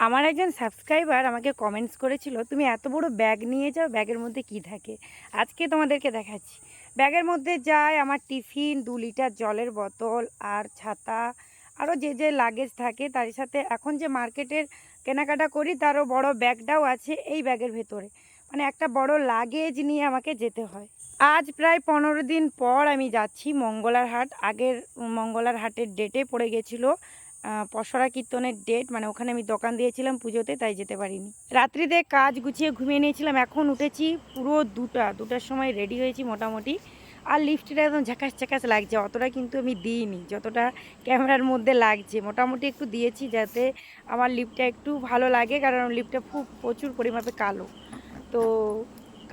আমার একজন সাবস্ক্রাইবার আমাকে কমেন্টস করেছিল, তুমি এত বড় ব্যাগ নিয়ে যাও ব্যাগের মধ্যে কি থাকে? আজকে তোমাদেরকে দেখাচ্ছি। ব্যাগের মধ্যে যায় আমার টিফিন দু লিটার জলের বোতল আর ছাতা আরও যে যে লাগেজ থাকে, তার সাথে এখন যে মার্কেটের কেনাকাটা করি, তারও বড় ব্যাগটাও আছে এই ব্যাগের ভেতরে। মানে একটা বড় লাগেজ নিয়ে আমাকে যেতে হয়। আজ প্রায় পনেরো দিন পর আমি যাচ্ছি মঙ্গলার হাট আগের মঙ্গলার হাটের ডেটে পড়ে গেছিল পসরা কীর্তনের ডেট মানে ওখানে আমি দোকান দিয়েছিলাম পুজোতে, তাই যেতে পারিনি। রাত্রিতে কাজ গুছিয়ে ঘুমিয়ে নিয়েছিলাম, এখন উঠেছি পুরো দুটা, দুটার সময় রেডি হয়েছি মোটামুটি। আর লিফটটা একদম ঝাঁকাস ঝাঁকাস লাগছে, অতটা কিন্তু আমি দিইনি, যতটা ক্যামেরার মধ্যে লাগছে। মোটামুটি একটু দিয়েছি যাতে আমার লিফটটা একটু ভালো লাগে, কারণ লিফটটা খুব প্রচুর পরিমাপে কালো। তো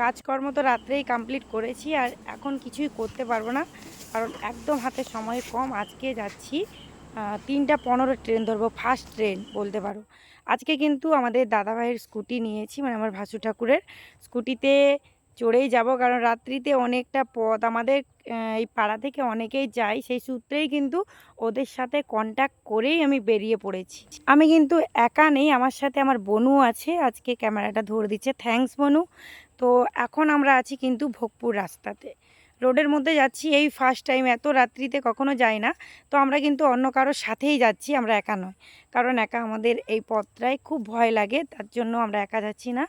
কাজকর্ম তো রাত্রেই কমপ্লিট করেছি, আর এখন কিছুই করতে পারব না, কারণ একদম হাতে সময় কম, আজকে যাচ্ছি। তিনটা পনেরো ট্রেন ধরবো ফার্স্ট ট্রেন বলতে পারো। আজকে কিন্তু আমাদের দাদাভাইয়ের স্কুটি নিয়েছি মানে আমার ভাসু ঠাকুরের। স্কুটিতে চড়েই যাব, কারণ রাত্রিতে অনেকটা পথ, আমাদের এই পাড়া থেকে অনেকেই যায়, সেই সূত্রেই কিন্তু ওদের সাথে কন্ট্যাক্ট করেই আমি বেরিয়ে পড়েছি। আমি কিন্তু একা নেই, আমার সাথে আমার বনু আছে, আজকে ক্যামেরাটা ধরে দিচ্ছে। থ্যাঙ্কস বনু। তো এখন আমরা আছি কিন্তু ভোগপুর রাস্তাতে। রোডের মধ্যে যাচ্ছি, এই ফার্স্ট টাইম এত রাত্রিতে কখনো যাই না। তো আমরা কিন্তু অন্য কারোর সাথেই যাচ্ছি, আমরা একা নয় কারণ একা আমাদের এই পথটায় খুব ভয় লাগে, তার জন্য আমরা একা যাচ্ছি না।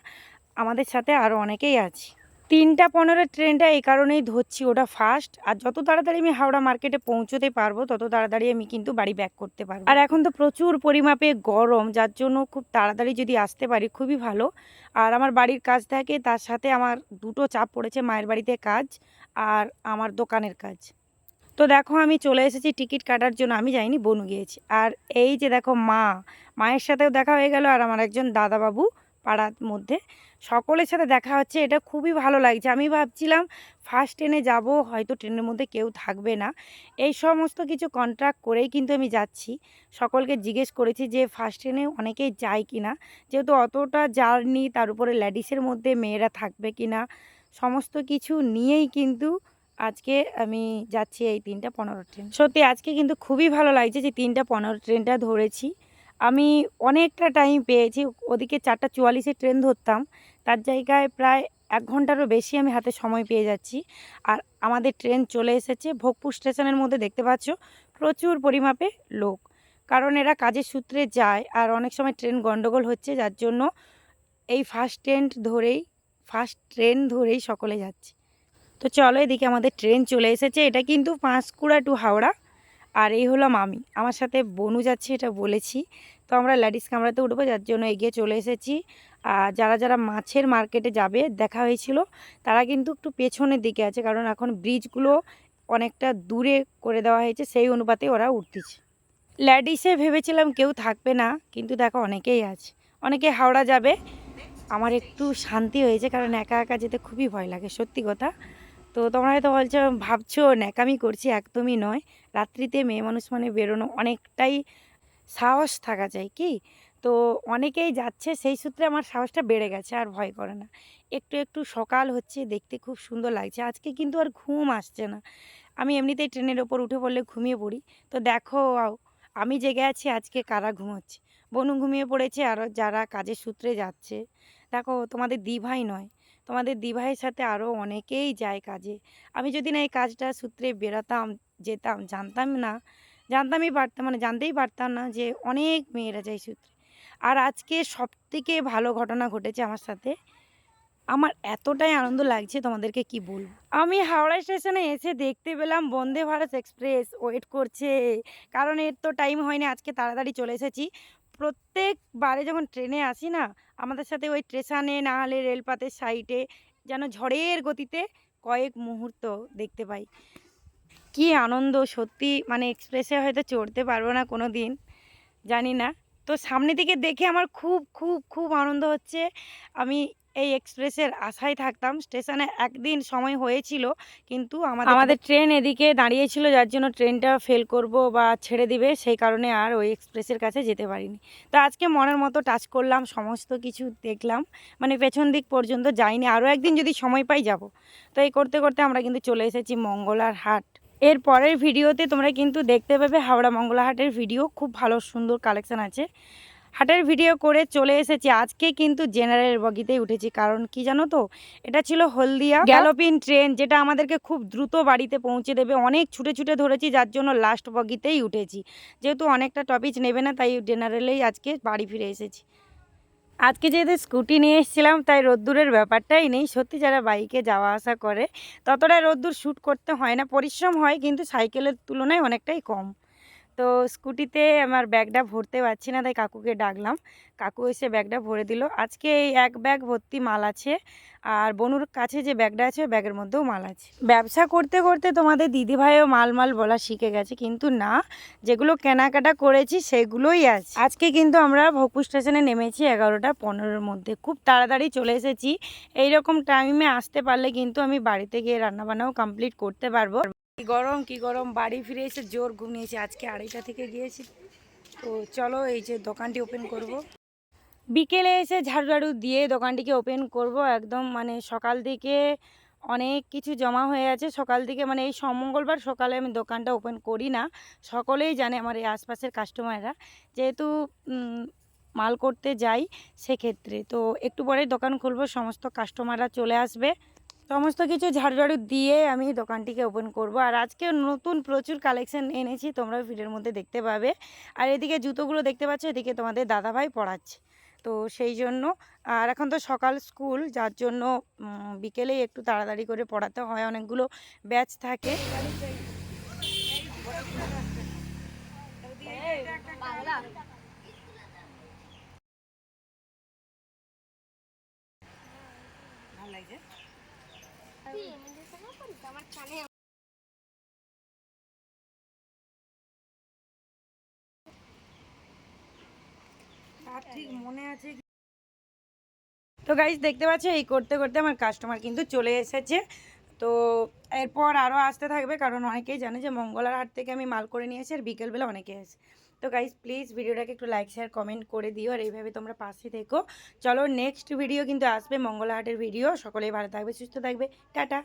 আমাদের সাথে আরও অনেকেই আছি। তিনটা পনেরো ট্রেনটা এই কারণেই ধরছি ওটা ফার্স্ট আর যত তাড়াতাড়ি আমি হাওড়া মার্কেটে পৌঁছতে পারব, তত তাড়াতাড়ি আমি কিন্তু বাড়ি ব্যাক করতে পারব। আর এখন তো প্রচুর পরিমাপে গরম, যার জন্য খুব তাড়াতাড়ি যদি আসতে পারি খুবই ভালো। আর আমার বাড়ির কাজ থাকে, তার সাথে আমার দুটো চাপ পড়েছে মায়ের বাড়িতে কাজ আর আমার দোকানের কাজ। তো দেখো আমি চলে এসেছি টিকিট কাটার জন্য, আমি যাইনি, বনু গিয়েছি। আর এই যে দেখো মা, মায়ের সাথেও দেখা হয়ে গেল আর আমার একজন দাদাবাবু। পাড়ার মধ্যে। সকলের সাথে দেখা হচ্ছে, এটা খুবই ভালো লাগছে। আমি ভাবছিলাম ফার্স্ট ট্রেনে যাব, হয়তো ট্রেনের মধ্যে কেউ থাকবে না। এই সমস্ত কিছু কন্ট্রাক্ট করেই কিন্তু আমি যাচ্ছি। সকলকে জিজ্ঞেস করেছি যে ফার্স্ট ট্রেনে অনেকেই যায় কি না যেহেতু অতটা জার্নি তার উপরে লেডিসের মধ্যে মেয়েরা থাকবে কি না সমস্ত কিছু নিয়েই কিন্তু আজকে আমি যাচ্ছি এই তিনটা পনেরো ট্রেন সত্যি আজকে কিন্তু খুবই ভালো লাগছে যে, তিনটা পনেরো ট্রেনটা ধরেছি। আমি অনেকটা টাইম পেয়েছি। ওদিকে চারটা চুয়াল্লিশে ট্রেন ধরতাম। তার জায়গায় প্রায় এক ঘন্টারও বেশি আমি হাতে সময় পেয়ে যাচ্ছি। আর আমাদের ট্রেন চলে এসেছে ভোগপুর স্টেশনের মধ্যে দেখতে পাচ্ছ, প্রচুর পরিমাপে লোক। কারণ এরা কাজের সূত্রে যায় আর অনেক সময় ট্রেন গন্ডগোল হচ্ছে, যার জন্য এই ফার্স্ট ট্রেন ধরেই ফার্স্ট ট্রেন ধরেই সকলে যাচ্ছে। তো চলো এদিকে আমাদের ট্রেন চলে এসেছে। এটা কিন্তু পাঁশকুড়া টু হাওড়া আর এই হলাম আমি আমার সাথে বনু যাচ্ছে, এটা বলেছি। তো আমরা লেডিস কামরাতে উঠবো, যার জন্য এগিয়ে চলে এসেছি। আর যারা যারা মাছের মার্কেটে যাবে, দেখা হয়েছিল, তারা কিন্তু একটু পেছনের দিকে আছে, কারণ এখন ব্রিজগুলো অনেকটা দূরে করে দেওয়া হয়েছে, সেই অনুপাতে ওরা উঠতেছে। লেডিসে ভেবেছিলাম কেউ থাকবে না, কিন্তু দেখো অনেকেই আছে। অনেকে হাওড়া যাবে। আমার একটু শান্তি হয়েছে, কারণ একা একা যেতে খুবই ভয় লাগে, সত্যি কথা। তো তোমরা হয়তো বলছো, ভাবছ, ন্যাকামি করছি, একদমই নয়। রাত্রিতে মেয়ে মানুষ মানে বেরোনো অনেকটাই সাহস থাকা চাই কি? তো অনেকেই যাচ্ছে, সেই সূত্রে আমার সাহসটা বেড়ে গেছে, আর ভয় করে না। একটু একটু সকাল হচ্ছে, দেখতে খুব সুন্দর লাগছে। আজকে কিন্তু আর ঘুম আসছে না। আমি এমনিতেই ট্রেনের ওপর উঠে পড়লে ঘুমিয়ে পড়ি। তো দেখো আমি জেগে আছি, আজকে কারা ঘুমোচ্ছে? বনু ঘুমিয়ে পড়েছে, আর যারা কাজের সূত্রে যাচ্ছে। দেখো, তোমাদের দিভাই নয়। তোমাদের দিভাইয়ের সাথে আরও অনেকেই যায় কাজে। আমি যদি না এই কাজটা সূত্রে বেরাতাম যেতাম জানতাম না। জানতামই পারতাম মানে জানতেই পারতাম না যে অনেক মেয়েরা যায় সূত্রে। আর আজকে সব থেকে ভালো ঘটনা ঘটেছে আমার সাথে। আমার এতটাই আনন্দ লাগছে তোমাদেরকে কি বলব। আমি হাওড়া স্টেশনে এসে দেখতে পেলাম বন্দে ভারত এক্সপ্রেস। ওয়েট করছে। কারণ এর তো টাইম হয়নি, আজকে তাড়াতাড়ি চলে এসেছি। প্রত্যেকবারে যখন ট্রেনে আসি না, আমাদের সাথে ওই স্টেশনে না হলে রেলপাতের সাইডে যেন ঝড়ের গতিতে কয়েক মুহূর্ত দেখতে পাই। কি আনন্দ? সত্যি মানে এক্সপ্রেসে হয়তো চড়তে পারব না কোনো দিন জানি না। তো সামনে দিকে দেখে আমার খুব খুব খুব আনন্দ হচ্ছে। আমি এই এক্সপ্রেসের আশায় থাকতাম। স্টেশনে একদিন সময় হয়েছিল, কিন্তু আমাদের আমাদের ট্রেন এদিকে দাঁড়িয়েছিল, যার জন্য ট্রেনটা ফেল করব বা ছেড়ে দিবে, সেই কারণে আর ওই এক্সপ্রেসের কাছে যেতে পারিনি। তো আজকে মনের মতো টাচ করলাম, সমস্ত কিছু দেখলাম। মানে পেছন দিক পর্যন্ত যাইনি। আরও একদিন যদি সময় পাই যাব। তো এই করতে করতে আমরা কিন্তু চলে এসেছি মঙ্গলার হাট। এর পরের ভিডিওতে তোমরা কিন্তু দেখতে পাবে হাওড়া মঙ্গলা হাটের ভিডিও। খুব ভালো সুন্দর কালেকশন আছে। হাটের ভিডিও করে চলে এসেছি। আজকে কিন্তু জেনারেল বগিতেই উঠেছি। কারণ কি জানো তো? এটা ছিল হলদিয়া গ্যালোপিন ট্রেন যেটা আমাদেরকে খুব দ্রুত বাড়িতে পৌঁছে দেবে। অনেক ছুটে ছুটে ধরেছি যার জন্য লাস্ট বগিতেই উঠেছি। যেহেতু অনেকটা টপিক নেবে না তাই জেনারেলেই আজকে বাড়ি ফিরে এসেছি। আজকে যেহেতু স্কুটি নিয়ে এসেছিলাম, তাই রোদ্দুরের ব্যাপারটাই নেই। সত্যি যারা বাইকে যাওয়া আসা করে, ততটা রোদ্দুর শ্যুট করতে হয় না। পরিশ্রম হয়, কিন্তু সাইকেলের তুলনায় অনেকটাই কম। তো স্কুটিতে আমার ব্যাগটা ভরতে পারছি না, তাই কাকুকে ডাকলাম। কাকু এসে ব্যাগটা ভরে দিল। আজকে এই এক ব্যাগ ভর্তি মাল আছে, আর বনুর কাছে যে ব্যাগটা আছে ব্যাগের মধ্যেও মাল আছে। ব্যবসা করতে করতে তোমাদের দিদিভাইও মাল মাল বলা শিখে গেছে, কিন্তু না, যেগুলো কেনাকাটা করেছি সেগুলোই আছে। আজকে কিন্তু আমরা ভোগপুর স্টেশনে নেমেছি এগারোটা পনেরোর মধ্যে। খুব তাড়াতাড়ি চলে এসেছি। এইরকম টাইমে আসতে পারলে কিন্তু আমি বাড়িতে গিয়ে রান্নাবান্নাও কমপ্লিট করতে পারব। কি গরম কি গরম? বাড়ি ফিরে এসে জোর ঘুমিয়েছি। আজকে আড়াইটা থেকে গিয়েছি। তো চলো এই যে দোকানটি ওপেন করব। বিকেলে এসে ঝাড়ু ঝাড়ু দিয়ে দোকানটিকে ওপেন করব। একদম মানে সকাল থেকে অনেক কিছু জমা হয়ে আছে। সকাল থেকে মানে এই মঙ্গলবার সকালে আমি দোকানটা ওপেন করি না। সকলেই জানে আমার এই আশপাশের কাস্টমাররা যেহেতু মাল করতে যাই সেক্ষেত্রে। তো একটু পরে দোকান খুলবো। সমস্ত কাস্টমাররা চলে আসবে। সমস্ত কিছু ঝাড়ু ঝাড়ু দিয়ে আমি দোকানটিকে ওপেন করব। আর আজকে নতুন প্রচুর কালেকশন এনেছি তোমরা ভিডিওর মধ্যে দেখতে পাবে। আর এদিকে জুতোগুলো দেখতে পাচ্ছ, এদিকে তোমাদের দাদাভাই পড়াচ্ছে। তো সেই জন্য, আর এখন তো সকাল স্কুল, যার জন্য বিকেলেই একটু তাড়াতাড়ি করে পড়াতে হয়, অনেকগুলো ব্যাচ থাকে। ভালো লাগছে তো গাইজ দেখতে পাচ্ছ, এই করতে করতে আমার কাস্টমার কিন্তু চলে এসেছে। তো এরপর আরও আসতে থাকবে, কারণ অনেকেই জানে যে মঙ্গলার হাট থেকে আমি মাল করে নিয়ে এসে আর বিকেলবেলা অনেকে এসে তো গাইজ প্লিজ ভিডিওটাকে একটু লাইক শেয়ার কমেন্ট করে দিও আর এইভাবে তোমরা পাশে থেকো। চলো নেক্সট ভিডিও কিন্তু আসবে মঙ্গলা হাটের ভিডিও সকলেই ভালো থাকবে, সুস্থ থাকবে। টাটা।